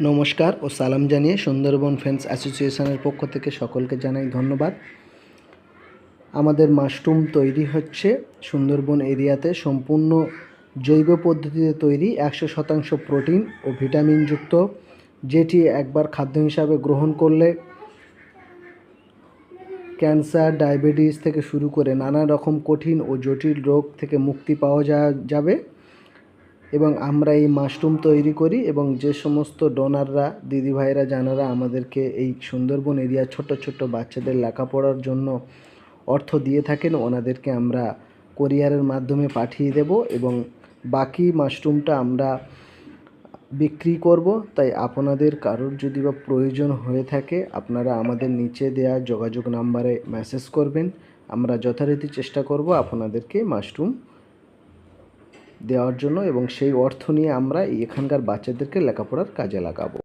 নমস্কার ও সালাম জানিয়ে সুন্দরবন ফ্রেন্ডস অ্যাসোসিয়েশনের পক্ষ থেকে সকলকে জানাই ধন্যবাদ। আমাদের মাশরুম তৈরি হচ্ছে। সুন্দরবন এরিয়াতে সম্পূর্ণ জৈব পদ্ধতিতে তৈরি একশো শতাংশ প্রোটিন ও ভিটামিনযুক্ত যেটি একবার খাদ্য হিসাবে গ্রহণ করলে ক্যান্সার, ডায়াবেটিস থেকে শুরু করে নানা রকম কঠিন ও জটিল রোগ থেকে মুক্তি পাওয়া যাবে। এবং আমরা এই মাশরুম তৈরি করি এবং যে সমস্ত ডোনাররা, দিদিভাইরা, জানারা আমাদেরকে এই সুন্দরবন এরিয়ার ছোট ছোট বাচ্চাদের লেখাপড়ার জন্য অর্থ দিয়ে থাকেন, ওনাদেরকে আমরা কোরিয়ারের মাধ্যমে পাঠিয়ে দেব এবং বাকি মাশরুমটা আমরা বিক্রি করব। তাই আপনাদের কারোর যদি বা প্রয়োজন হয়ে থাকে, আপনারা আমাদের নিচে দেওয়া যোগাযোগ নাম্বারে মেসেজ করবেন। আমরা যথারীতি চেষ্টা করব আপনাদেরকে মাশরুম দেওয়ার জন্য এবং সেই অর্থ নিয়ে আমরা এখানকার বাচ্চাদেরকে লেখাপড়ার কাজে লাগাবো।